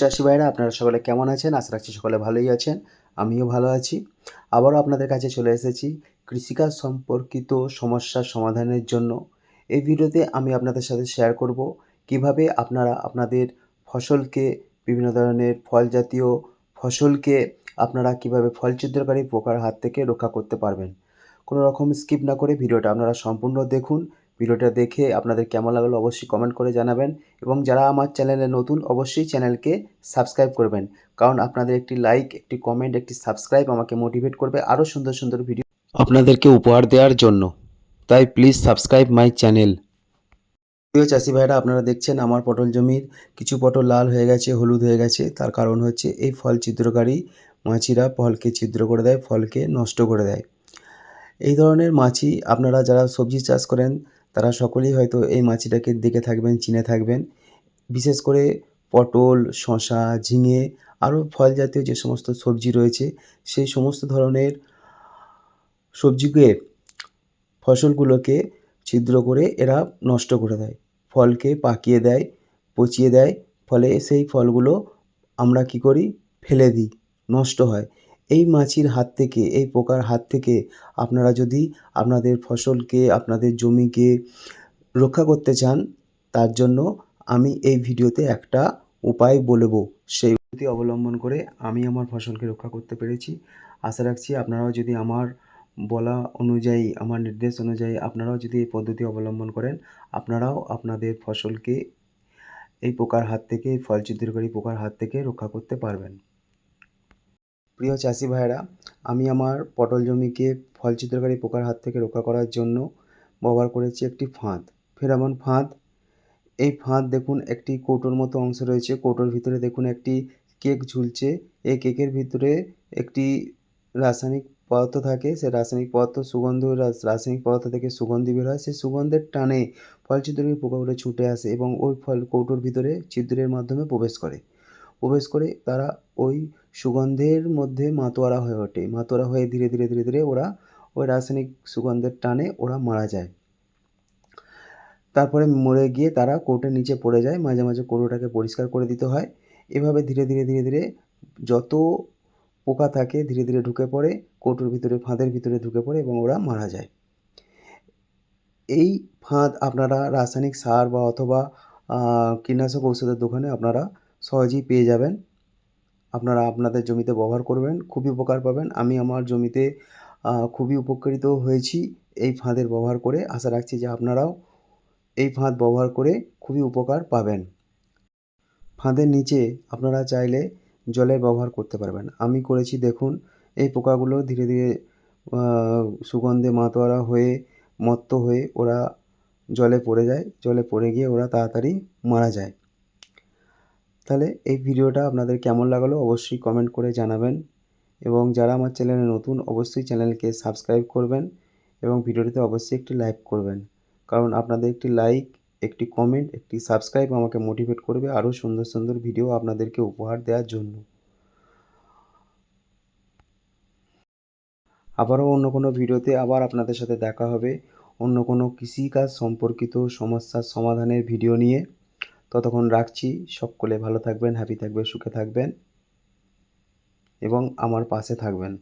চাষি ভাইরা আপনারা সকলে কেমন আছেন? আশা রাখছি সকলে ভালোই আছেন, আমিও ভালো আছি। আবারও আপনাদের কাছে চলে এসেছি কৃষিকাজ সম্পর্কিত সমস্যার সমাধানের জন্য। এই ভিডিওতে আমি আপনাদের সাথে শেয়ার করব কীভাবে আপনারা আপনাদের ফসলকে, বিভিন্ন ধরনের ফল জাতীয় ফসলকে আপনারা কীভাবে ফল ছিদ্রকারী পোকার হাত থেকে রক্ষা করতে পারবেন। কোনো রকম স্কিপ না করে ভিডিওটা আপনারা সম্পূর্ণ দেখুন। ভিডিওটা দেখে আপনাদের কেমন লাগল অবশ্যই কমেন্ট করে জানাবেন এবং যারা আমার চ্যানেলে নতুন, অবশ্যই চ্যানেলকে সাবস্ক্রাইব করবেন। কারণ আপনাদের একটি লাইক একটি কমেন্ট একটি সাবস্ক্রাইব আমাকে মোটিভেট করবে আরও সুন্দর সুন্দর ভিডিও আপনাদেরকে উপহার দেওয়ার জন্য। তাই প্লিজ সাবস্ক্রাইব মাই চ্যানেল প্রিয় চাষি ভাইরা, আপনারা দেখছেন আমার পটল জমির। কিছু পটল লাল হয়ে গেছে, হলুদ হয়ে গেছে। তার কারণ হচ্ছে এই ফল ছিদ্রকারী মাছিরা ফলকে ছিদ্র করে দেয়, ফলকে নষ্ট করে দেয়। এই ধরনের মাছি আপনারা যারা সবজি চাষ করেন তারা সকলেই হয়তো এই মাছিটাকে দেখে থাকবেন, চিনে থাকবেন। বিশেষ করে পটল, শসা, ঝিঙে, আরও ফল জাতীয় যে সমস্ত সবজি রয়েছে, সেই সমস্ত ধরনের সবজিকে, ফসলগুলোকে ছিদ্র করে এরা নষ্ট করে দেয়। ফলকে পাকিয়ে দেয়, পচিয়ে দেয়, ফলে সেই ফলগুলো আমরা কী করি? ফেলে দিই, নষ্ট হয়। এই মাছির হাত থেকে, এই পোকার হাত থেকে আপনারা যদি আপনাদের ফসলকে, আপনাদের জমিকে রক্ষা করতে চান, তার জন্য আমি এই ভিডিওতে একটা উপায় বলব সেই পদ্ধতি অবলম্বন করে আমি আমার ফসলকে রক্ষা করতে পেরেছি। আশা রাখছি আপনারাও যদি আমার বলা অনুযায়ী, আমার নির্দেশ অনুযায়ী আপনারাও যদি এই পদ্ধতি অবলম্বন করেন, আপনারাও আপনাদের ফসলকে এই পোকার হাত থেকে ফল ছিদ্রকারী পোকার হাত থেকে রক্ষা করতে পারবেন। প্রিয় চাষি ভাইরা আমি আমার পটল জমিকে ফল ছিদ্রকারী পোকার হাত থেকে রক্ষা করার জন্য ব্যবহার করেছি একটি ফাঁদ। ফেরামন ফাঁদ, এই ফাঁদ দেখুন একটি কৌটোর মতো অংশ রয়েছে। কৌটোর ভিতরে দেখুন একটি কেক ঝুলছে। এই কেকের ভিতরে একটি রাসায়নিক পদার্থ থাকে। সে রাসায়নিক পদার্থ সুগন্ধ রাস- রাসায়নিক পদার্থ থেকে সুগন্ধি বের হয়। সেই সুগন্ধের টানে ফল ছিদ্রকারী পোকাগুলো ছুটে আসে এবং ওই ফল কৌটোর ভিতরে ছিদ্রের মাধ্যমে প্রবেশ করে। প্রবেশ করে তারা ওই সুগন্ধের মধ্যে মাতোয়ারা হয়ে ওঠে। মাতোয়ারা হয়ে ধীরে ধীরে ধীরে ধীরে ওরা ওই রাসায়নিক সুগন্ধের টানে ওরা মারা যায়। তারপরে মরে গিয়ে তারা কৌটোর নিচে পড়ে যায়। মাঝে মাঝে কৌটোটাকে পরিষ্কার করে দিতে হয়। এভাবে ধীরে ধীরে ধীরে ধীরে যত পোকা থাকে ধীরে ধীরে ঢুকে পড়ে, কৌটোর ভিতরে, ফাঁদের ভিতরে ঢুকে পড়ে এবং ওরা মারা যায়। এই ফাঁদ আপনারা রাসায়নিক সার বা অথবা কীটনাশক ঔষধের দোকানে আপনারা সহজেই পেয়ে যাবেন। আপনারা আপনাদের জমিতে ব্যবহার করবেন খুবই উপকার পাবেন। আমি আমার জমিতে খুবই উপকৃত হয়েছি এই ফাঁদের ব্যবহার করে। আশা রাখছি যে আপনারাও এই ফাঁদ ব্যবহার করে খুবই উপকার পাবেন। ফাঁদের নিচে আপনারা চাইলে জলের ব্যবহার করতে পারবেন। আমি করেছি দেখুন, এই পোকাগুলো ধীরে ধীরে সুগন্ধে মাতোয়ারা হয়ে, মত্ত হয়ে ওরা জলে পড়ে যায়। জলে পড়ে গিয়ে ওরা তাড়াতাড়ি মারা যায়। তাহলে এই ভিডিওটা আপনাদের কেমন লাগল অবশ্যই কমেন্ট করে জানাবেন। এবং যারা আমার চ্যানেলে নতুন, অবশ্যই চ্যানেলকে সাবস্ক্রাইব করবেন এবং ভিডিওটিতে অবশ্যই একটি লাইক করবেন। কারণ আপনাদের একটি লাইক একটি কমেন্ট একটি সাবস্ক্রাইব আমাকে মোটিভেট করবে আরও সুন্দর সুন্দর ভিডিও আপনাদেরকে উপহার দেওয়ার জন্য। আবারও অন্য কোনো ভিডিওতে আবার আপনাদের সাথে দেখা হবে। অন্য কোনো কৃষিকাজ সম্পর্কিত সমস্যার সমাধানের ভিডিও নিয়ে। ততক্ষণ রাখছি। সকলে ভালো থাকবেন হ্যাপি থাকবেন সুখে থাকবেন এবং আমার পাশে থাকবেন।